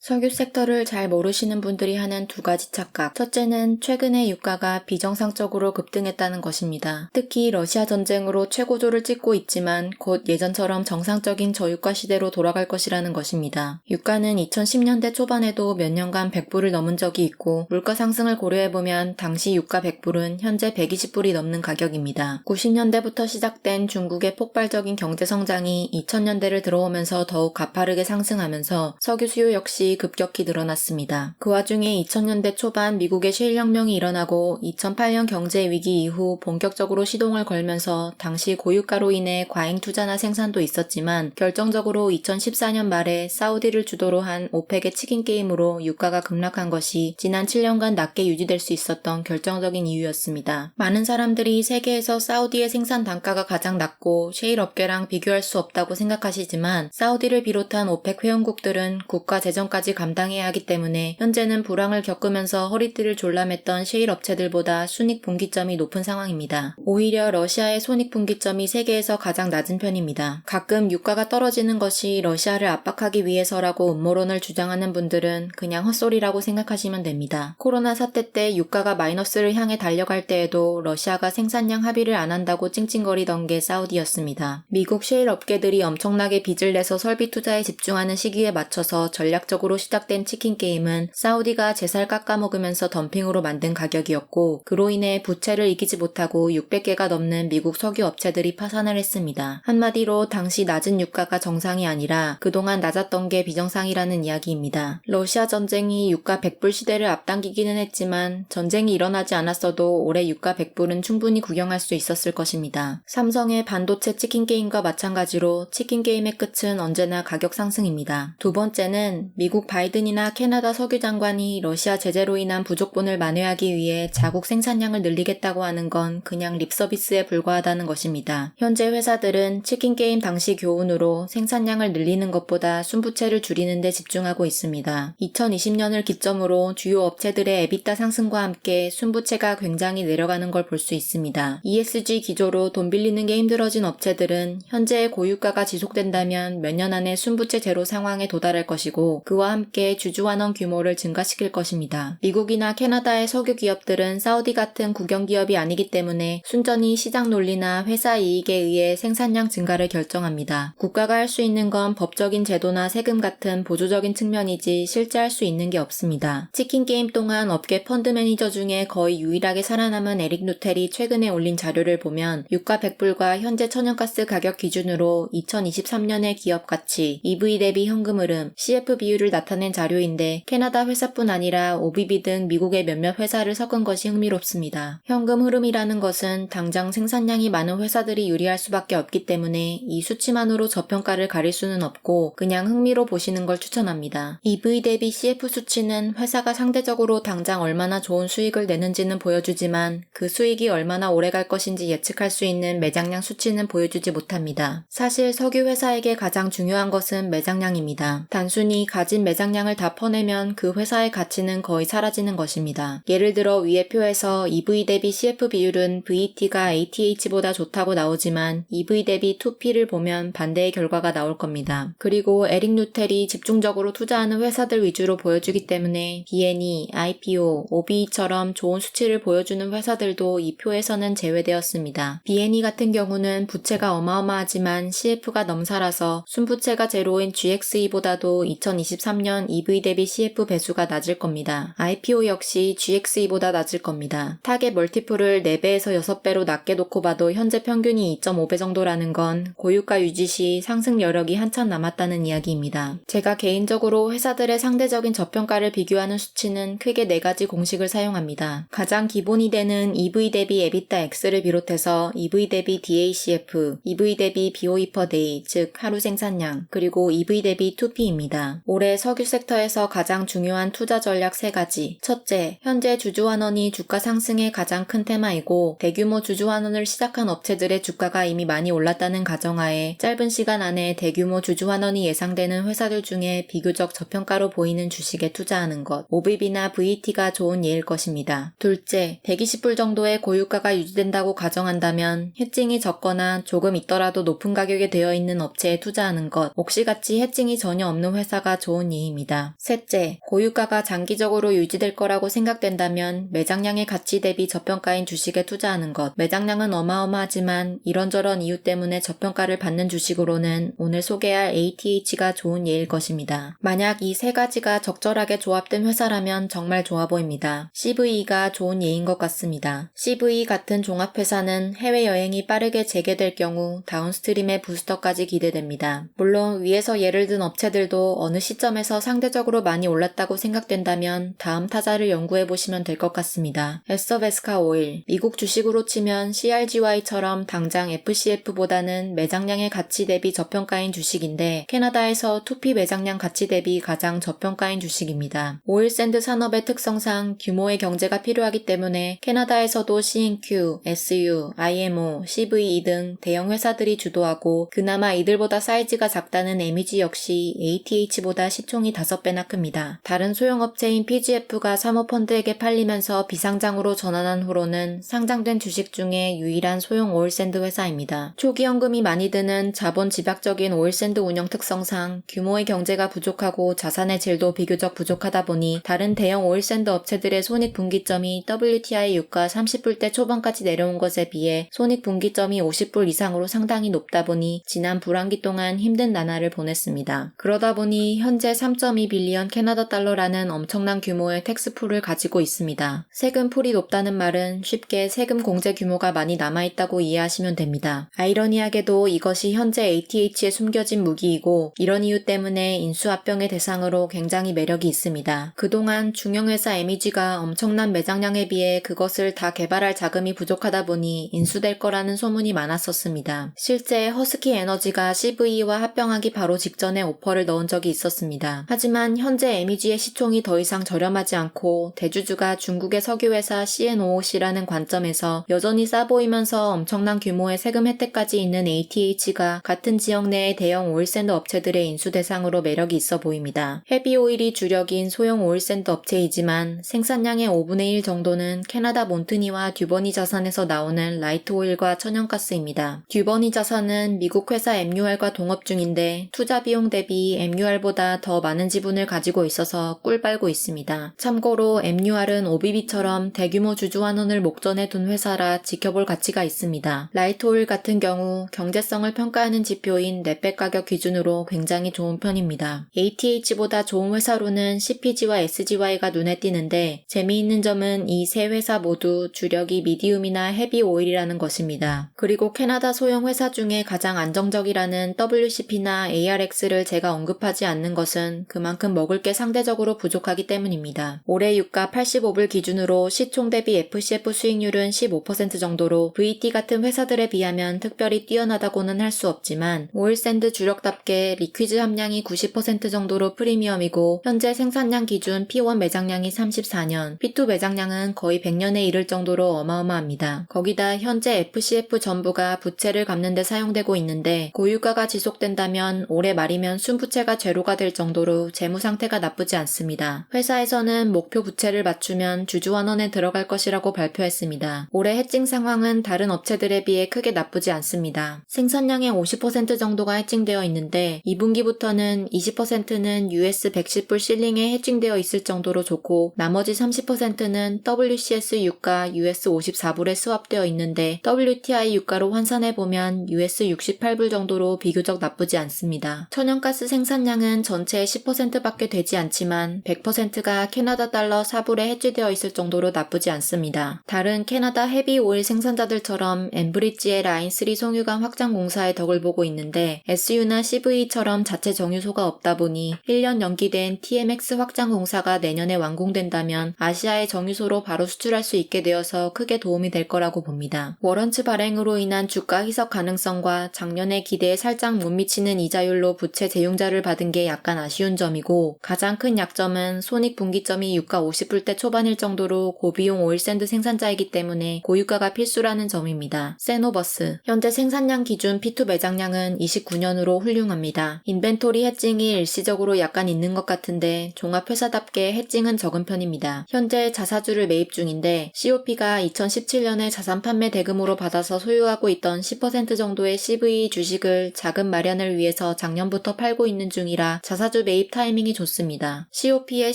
석유 섹터를 잘 모르시는 분들이 하는 두 가지 착각. 첫째는 최근에 유가가 비정상적으로 급등했다는 것입니다. 특히 러시아 전쟁으로 최고조를 찍고 있지만 곧 예전처럼 정상적인 저유가 시대로 돌아갈 것이라는 것입니다. 유가는 2010년대 초반에도 몇 년간 100불을 넘은 적이 있고 물가 상승을 고려해보면 당시 유가 100불은 현재 120불이 넘는 가격입니다. 90년대부터 시작된 중국의 폭발적인 경제 성장이 2000년대를 들어오면서 더욱 가파르게 상승하면서 석유 수요 역시 급격히 늘어났습니다. 그 와중에 2000년대 초반 미국의 셰일혁명이 일어나고 2008년 경제 위기 이후 본격적으로 시동을 걸면서 당시 고유가로 인해 과잉 투자나 생산도 있었지만 결정적으로 2014년 말에 사우디를 주도로 한 오펙의 치킨 게임으로 유가가 급락한 것이 지난 7년간 낮게 유지될 수 있었던 결정적인 이유였습니다. 많은 사람들이 세계에서 사우디의 생산 단가가 가장 낮고 셰일 업계랑 비교할 수 없다고 생각하시지만 사우디를 비롯한 오펙 회원국들은 국가 재정까지 감당해야 하기 때문에 현재는 불황을 겪으면서 허리띠를 졸라맸던 셰일 업체들보다 순익 분기점이 높은 상황입니다. 오히려 러시아의 손익 분기점이 세계에서 가장 낮은 편입니다. 가끔 유가가 떨어지는 것이 러시아를 압박하기 위해서라고 음모론을 주장하는 분들은 그냥 헛소리라고 생각하시면 됩니다. 코로나 사태 때 유가가 마이너스를 향해 달려갈 때에도 러시아가 생산량 합의를 안 한다고 찡찡거리던 게 사우디였습니다. 미국 셰일 업계들이 엄청나게 빚을 내서 설비 투자에 집중하는 시기에 맞춰서 전략적으로 시작된 치킨 게임은 사우디가 제살 깎아먹으면서 덤핑으로 만든 가격이었고 그로 인해 부채를 이기지 못하고 600개가 넘는 미국 석유 업체들이 파산을 했습니다. 한마디로 당시 낮은 유가가 정상이 아니라 그동안 낮았던 게 비정상이라는 이야기입니다. 러시아 전쟁이 유가 100불 시대를 앞당기기는 했지만 전쟁이 일어나지 않았어도 올해 유가 100불은 충분히 구경할 수 있었을 것입니다. 삼성의 반도체 치킨 게임과 마찬가지로 치킨 게임의 끝은 언제나 가격 상승입니다. 두 번째는 미국 바이든이나 캐나다 석유 장관이 러시아 제재로 인한 부족분을 만회하기 위해 자국 생산량을 늘리겠다고 하는 건 그냥 립 서비스에 불과하다는 것입니다. 현재 회사들은 치킨 게임 당시 교훈으로 생산량을 늘리는 것보다 순부채를 줄이는 데 집중하고 있습니다. 2020년을 기점으로 주요 업체들의 에비타 상승과 함께 순부채가 굉장히 내려가는 걸 볼 수 있습니다. ESG 기조로 돈 빌리는 게 힘들어진 업체들은 현재의 고유가가 지속된다면 몇 년 안에 순부채 제로 상황에 도달할 것이고 그와 함께 주주환원 규모를 증가시킬 것입니다. 미국이나 캐나다의 석유 기업들은 사우디 같은 국영 기업이 아니기 때문에 순전히 시장 논리나 회사 이익에 의해 생산량 증가를 결정합니다. 국가가 할 수 있는 건 법적인 제도나 세금 같은 보조적인 측면이지 실제 할 수 있는 게 없습니다. 치킨 게임 동안 업계 펀드 매니저 중에 거의 유일하게 살아남은 에릭 누텔이 최근에 올린 자료를 보면 유가 100불과 현재 천연가스 가격 기준으로 2023년의 기업 가치, EV 대비 현금 흐름, CF 비율을 나타낸 자료인데 캐나다 회사뿐 아니라 OBB 등 미국의 몇몇 회사를 섞은 것이 흥미롭습니다. 현금 흐름이라는 것은 당장 생산량이 많은 회사들이 유리할 수밖에 없기 때문에 이 수치만으로 저평가를 가릴 수는 없고 그냥 흥미로 보시는 걸 추천합니다. EV 대비 CF 수치는 회사가 상대적으로 당장 얼마나 좋은 수익을 내는지는 보여주지만 그 수익이 얼마나 오래 갈 것인지 예측할 수 있는 매장량 수치는 보여주지 못합니다. 사실 석유 회사에게 가장 중요한 것은 매장량입니다. 단순히 가진 매장량을 다 퍼내면 그 회사의 가치는 거의 사라지는 것입니다. 예를 들어 위의 표에서 EV 대비 CF 비율은 VT가 ATH보다 좋다고 나오지만 EV 대비 2P를 보면 반대의 결과가 나올 겁니다. 그리고 에릭 누텔이 집중적으로 투자하는 회사들 위주로 보여주기 때문에 BNE, IPO, OBE처럼 좋은 수치를 보여주는 회사들도 이 표에서는 제외되었습니다. BNE 같은 경우는 부채가 어마어마하지만 CF가 넘사라서 순부채가 제로인 GXE보다도 2023년 EV 대비 CF 배수가 낮을 겁니다. IPO 역시 GXE보다 낮을 겁니다. 타겟 멀티플을 4배에서 6배로 낮게 놓고 봐도 현재 평균이 2.5배 정도라는 건 고유가 유지 시 상승 여력이 한참 남았다는 이야기입니다. 제가 개인적으로 회사들의 상대적인 저평가를 비교하는 수치는 크게 4가지 공식을 사용합니다. 가장 기본이 되는 EV 대비 EBITDA X를 비롯해서 EV 대비 DACF, EV 대비 BOE per day, 즉 하루 생산량, 그리고 EV 대비 2P입니다. 올해 석유 섹터에서 가장 중요한 투자 전략 3가지. 첫째, 현재 주주환원이 주가 상승의 가장 큰 테마이고 대규모 주주환원을 시작한 업체들의 주가가 이미 많이 올랐다는 가정하에 짧은 시간 안에 대규모 주주환원이 예상되는 회사들 중에 비교적 저평가로 보이는 주식에 투자하는 것. OBB나 VT가 좋은 예일 것입니다. 둘째, 120불 정도의 고유가가 유지된다고 가정한다면 해칭이 적거나 조금 있더라도 높은 가격에 되어 있는 업체에 투자하는 것. 옥시같이 해칭이 전혀 없는 회사가 좋은 나온 예입니다. 셋째, 고유가가 장기적으로 유지될 거라고 생각된다면 매장량의 가치 대비 저평가인 주식에 투자하는 것. 매장량은 어마어마하지만 이런저런 이유 때문에 저평가를 받는 주식으로는 오늘 소개할 ATH가 좋은 예일 것입니다. 만약 이 세 가지가 적절하게 조합된 회사라면 정말 좋아 보입니다. CVE가 좋은 예인 것 같습니다. CVE 같은 종합회사는 해외여행이 빠르게 재개될 경우 다운스트림의 부스터까지 기대됩니다. 물론 위에서 예를 든 업체들도 어느 시점에 서 상대적으로 많이 올랐다고 생각된다면 다음 타자를 연구해 보시면 될 것 같습니다. 에서 베스카 오일 미국 주식으로 치면 CRGY처럼 당장 FCF보다는 매장량의 가치 대비 저평가인 주식인데 캐나다에서 투피 매장량 가치 대비 가장 저평가인 주식입니다. 오일샌드 산업의 특성상 규모의 경제가 필요하기 때문에 캐나다에서도 C&Q, SU, IMO, CVE 등 대형 회사들이 주도하고 그나마 이들보다 사이즈가 작다는 MEG 역시 ATH보다 시총이 5배나 큽니다. 다른 소형업체인 PGF가 사모펀드에게 팔리면서 비상장으로 전환한 후로는 상장된 주식 중에 유일한 소형 오일샌드 회사입니다. 초기 현금이 많이 드는 자본 집약적인 오일샌드 운영 특성상 규모의 경제가 부족하고 자산의 질도 비교적 부족하다 보니 다른 대형 오일샌드 업체들의 손익 분기점이 WTI 유가 30불대 초반까지 내려온 것에 비해 손익 분기점이 50불 이상으로 상당히 높다 보니 지난 불황기 동안 힘든 나날을 보냈습니다. 그러다 보니 현재 3.2 빌리언 캐나다 달러라는 엄청난 규모의 텍스풀을 가지고 있습니다. 세금 풀이 높다는 말은 쉽게 세금 공제 규모가 많이 남아있다고 이해하시면 됩니다. 아이러니하게도 이것이 현재 ATH에 숨겨진 무기이고 이런 이유 때문에 인수합병의 대상으로 굉장히 매력이 있습니다. 그동안 중형회사 MEG가 엄청난 매장량에 비해 그것을 다 개발할 자금이 부족하다 보니 인수될 거라는 소문이 많았었습니다. 실제 허스키 에너지가 CVE와 합병하기 바로 직전에 오퍼를 넣은 적이 있었 습니다. 하지만 현재 MEG의 시총이 더 이상 저렴하지 않고 대주주가 중국의 석유회사 CNOOC라는 관점에서 여전히 싸 보이면서 엄청난 규모의 세금 혜택까지 있는 ATH가 같은 지역 내의 대형 오일샌드 업체들의 인수 대상으로 매력이 있어 보입니다. 헤비 오일이 주력인 소형 오일샌드 업체이지만 생산량의 5분의 1 정도는 캐나다 몬트니와 듀버니 자산에서 나오는 라이트 오일과 천연가스입니다. 듀버니 자산은 미국 회사 MUR과 동업 중인데 투자 비용 대비 MUR보다 더 많은 지분을 가지고 있어서 꿀 빨고 있습니다. 참고로 MUR은 OBB처럼 대규모 주주환원을 목전에 둔 회사라 지켜볼 가치가 있습니다. 라이트 오일 같은 경우 경제성을 평가하는 지표인 넷백 가격 기준으로 굉장히 좋은 편입니다. ATH보다 좋은 회사로는 CPG와 SGY가 눈에 띄는데 재미있는 점은 이 세 회사 모두 주력이 미디움이나 헤비 오일이라는 것입니다. 그리고 캐나다 소형 회사 중에 가장 안정적이라는 WCP나 ARX를 제가 언급하지 않는 것은 그만큼 먹을 게 상대적으로 부족하기 때문입니다. 올해 유가 85불 기준으로 시총 대비 FCF 수익률은 15% 정도로 VT 같은 회사들에 비하면 특별히 뛰어나다고는 할 수 없지만 오일샌드 주력답게 리퀴즈 함량이 90% 정도로 프리미엄이고 현재 생산량 기준 P1 매장량이 34년, P2 매장량은 거의 100년에 이를 정도로 어마어마합니다. 거기다 현재 FCF 전부가 부채를 갚는 데 사용되고 있는데 고유가가 지속된다면 올해 말이면 순부채가 제로가 될 정도 로 재무 상태가 나쁘지 않습니다. 회사에서는 목표 부채를 맞추면 주주환원에 들어갈 것이라고 발표했습니다. 올해 해칭 상황은 다른 업체들에 비해 크게 나쁘지 않습니다. 생산량의 50% 정도가 해칭되어 있는데 2분기부터는 20%는 US 110불 실링에 해칭되어 있을 정도로 좋고 나머지 30%는 WCS 유가 US 54불에 스왑되어 있는데 WTI 유가로 환산해보면 US 68불 정도로 비교적 나쁘지 않습니다. 천연가스 생산량은 전체 의 10%밖에 되지 않지만 100%가 캐나다 달러 4불에 해지되어 있을 정도로 나쁘지 않습니다. 다른 캐나다 헤비 오일 생산자들처럼 엠브리지의 라인 3 송유관 확장 공사의 덕을 보고 있는데 SU나 CV처럼 자체 정유소가 없다 보니 1년 연기된 TMX 확장 공사가 내년에 완공된다면 아시아의 정유소로 바로 수출할 수 있게 되어서 크게 도움이 될 거라고 봅니다. 워런츠 발행으로 인한 주가 희석 가능성과 작년의 기대에 살짝 못 미치는 이자율로 부채 재융자를 받은 게 약간 아 쉬운 점이고 가장 큰 약점은 손익 분기점이 유가 50불대 초반일 정도로 고비용 오일샌드 생산자이기 때문에 고유가가 필수라는 점입니다. 세노버스 현재 생산량 기준 P2 매장량은 29년으로 훌륭합니다. 인벤토리 해칭이 일시적으로 약간 있는 것 같은데 종합회사답게 해칭은 적은 편입니다. 현재 자사주를 매입 중인데 COP가 2017년에 자산 판매 대금으로 받아서 소유하고 있던 10% 정도의 CV 주식을 자금 마련을 위해서 작년부터 팔고 있는 중이라 자사주 아주 매입 타이밍이 좋습니다. COP의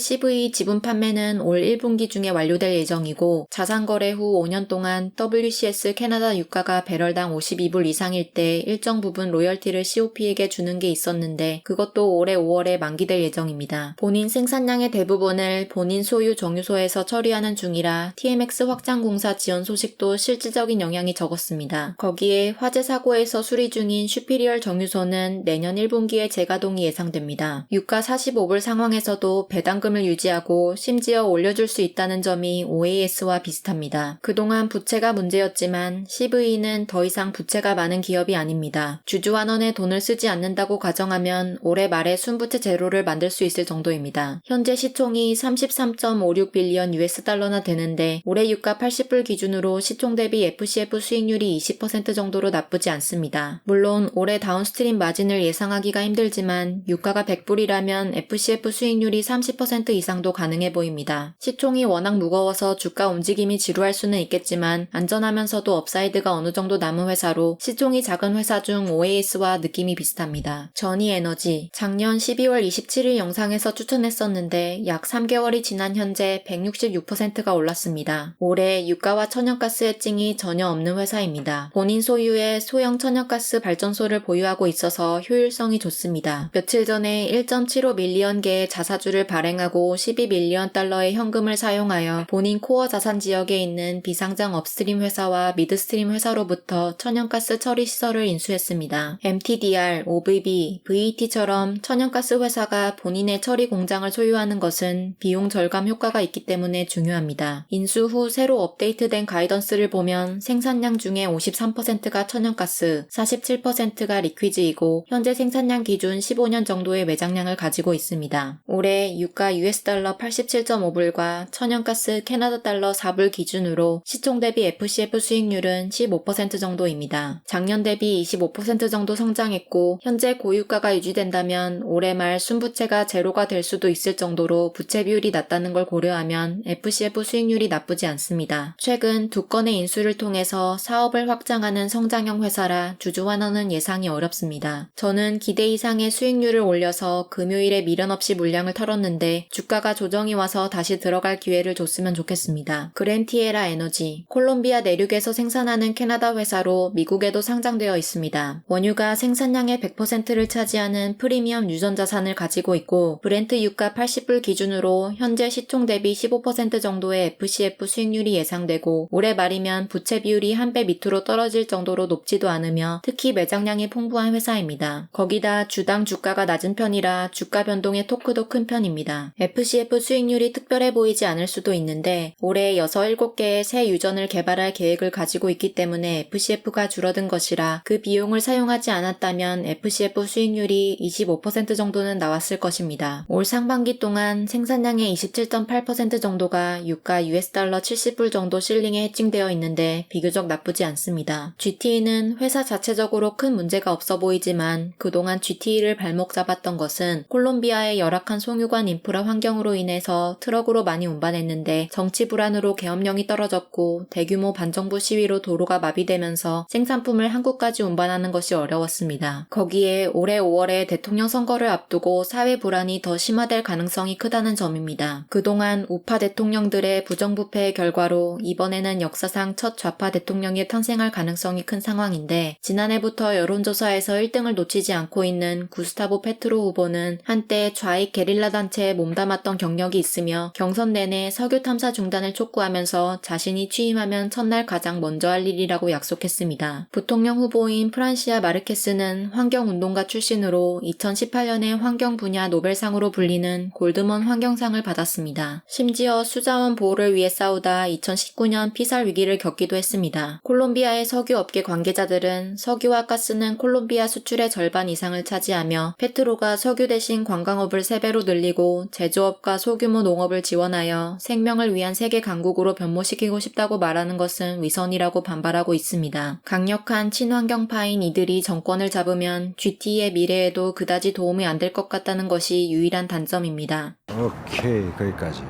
CV 지분 판매는 올 1분기 중에 완료될 예정이고 자산 거래 후 5년 동안 WCS 캐나다 유가가 배럴당 52불 이상일 때 일정 부분 로열티를 COP에게 주는 게 있었는데 그것도 올해 5월에 만기될 예정입니다. 본인 생산량의 대부분을 본인 소유 정유소에서 처리하는 중이라 TMX 확장 공사 지연 소식도 실질적인 영향이 적었습니다. 거기에 화재 사고에서 수리 중인 슈피리얼 정유소는 내년 1분기에 재가동이 예상됩니다. 유가 45불 상황에서도 배당금을 유지하고 심지어 올려줄 수 있다는 점이 OAS와 비슷합니다. 그동안 부채가 문제였지만 CV는 더 이상 부채가 많은 기업이 아닙니다. 주주환원에 돈을 쓰지 않는다고 가정하면 올해 말에 순부채 제로를 만들 수 있을 정도입니다. 현재 시총이 33.56 빌리언 US 달러나 되는데 올해 유가 80불 기준으로 시총 대비 FCF 수익률이 20% 정도로 나쁘지 않습니다. 물론 올해 다운스트림 마진을 예상하기가 힘들지만 유가가 100불이 라면 FCF 수익률이 30% 이상도 가능해 보입니다. 시총이 워낙 무거워서 주가 움직임이 지루할 수는 있겠지만 안전하면서도 업사이드가 어느 정도 남은 회사로 시총이 작은 회사 중 OAS와 느낌이 비슷합니다. 전이 에너지 작년 12월 27일 영상에서 추천했었는데 약 3개월이 지난 현재 166%가 올랐습니다. 올해 유가와 천연가스 해증이 전혀 없는 회사입니다. 본인 소유의 소형 천연가스 발전소를 보유하고 있어서 효율성이 좋습니다. 며칠 전에 1.75 밀리언 개의 자사주를 발행하고 12 밀리언 달러의 현금을 사용하여 본인 코어 자산 지역에 있는 비상장 업스트림 회사와 미드스트림 회사로부터 천연가스 처리 시설을 인수했습니다. MTDR, OVB, VET처럼 천연가스 회사가 본인의 처리 공장을 소유하는 것은 비용 절감 효과가 있기 때문에 중요합니다. 인수 후 새로 업데이트된 가이던스를 보면 생산량 중에 53%가 천연가스, 47%가 리퀴즈이고 현재 생산량 기준 15년 정도의 매장량 을 가지고 있습니다. 올해 유가 US 달러 87.5불과 천연가스 캐나다 달러 4불 기준으로 시총 대비 FCF 수익률은 15% 정도입니다. 작년 대비 25% 정도 성장했고 현재 고유가가 유지된다면 올해 말 순부채가 제로가 될 수도 있을 정도로 부채 비율이 낮다는 걸 고려하면 FCF 수익률이 나쁘지 않습니다. 최근 두 건의 인수를 통해서 사업을 확장하는 성장형 회사라 주주 환원은 예상이 어렵습니다. 저는 기대 이상의 수익률을 올려서 금요일에 미련 없이 물량을 털었는데 주가가 조정이 와서 다시 들어갈 기회를 줬으면 좋겠습니다. 그랜티에라 에너지 콜롬비아 내륙에서 생산하는 캐나다 회사로 미국에도 상장되어 있습니다. 원유가 생산량의 100%를 차지하는 프리미엄 유전 자산을 가지고 있고 브렌트 유가 80불 기준으로 현재 시총 대비 15% 정도의 FCF 수익률이 예상되고 올해 말이면 부채 비율이 한 배 밑으로 떨어질 정도로 높지도 않으며 특히 매장량이 풍부한 회사입니다. 거기다 주당 주가가 낮은 편이라 주가 변동의 토크도 큰 편입니다. FCF 수익률이 특별해 보이지 않을 수도 있는데 올해 6, 7개의 새 유전을 개발할 계획을 가지고 있기 때문에 FCF가 줄어든 것이라 그 비용을 사용하지 않았다면 FCF 수익률이 25% 정도는 나왔을 것입니다. 올 상반기 동안 생산량의 27.8% 정도가 유가 US 달러 70불 정도 실링에 해칭되어 있는데 비교적 나쁘지 않습니다. GT는 회사 자체적으로 큰 문제가 없어 보이지만 그동안 GT를 발목 잡았던 것은 콜롬비아의 열악한 송유관 인프라 환경으로 인해서 트럭으로 많이 운반했는데 정치 불안으로 계엄령이 떨어졌고 대규모 반정부 시위로 도로가 마비되면서 생산품을 한국까지 운반하는 것이 어려웠습니다. 거기에 올해 5월에 대통령 선거를 앞두고 사회 불안이 더 심화될 가능성이 크다는 점입니다. 그동안 우파 대통령들의 부정부패의 결과로 이번에는 역사상 첫 좌파 대통령이 탄생할 가능성이 큰 상황인데 지난해부터 여론조사에서 1등을 놓치지 않고 있는 구스타보 페트로 후보는 한때 좌익 게릴라 단체에 몸담았던 경력이 있으며 경선 내내 석유 탐사 중단을 촉구하면서 자신이 취임하면 첫날 가장 먼저 할 일이라고 약속했습니다. 부통령 후보인 프란시아 마르케스는 환경운동가 출신으로 2018년에 환경 분야 노벨상으로 불리는 골드먼 환경상을 받았습니다. 심지어 수자원 보호를 위해 싸우다 2019년 피살 위기를 겪기도 했습니다. 콜롬비아의 석유 업계 관계자들은 석유와 가스는 콜롬비아 수출의 절반 이상을 차지하며 페트로가 석유 대신 관광업을 3배로 늘리고 제조업과 소규모 농업을 지원하여 생명을 위한 세계 강국으로 변모시키고 싶다고 말하는 것은 위선이라고 반발하고 있습니다. 강력한 친환경파인 이들이 정권을 잡으면 GT의 미래에도 그다지 도움이 안 될 것 같다는 것이 유일한 단점입니다. 오케이, 거기까지.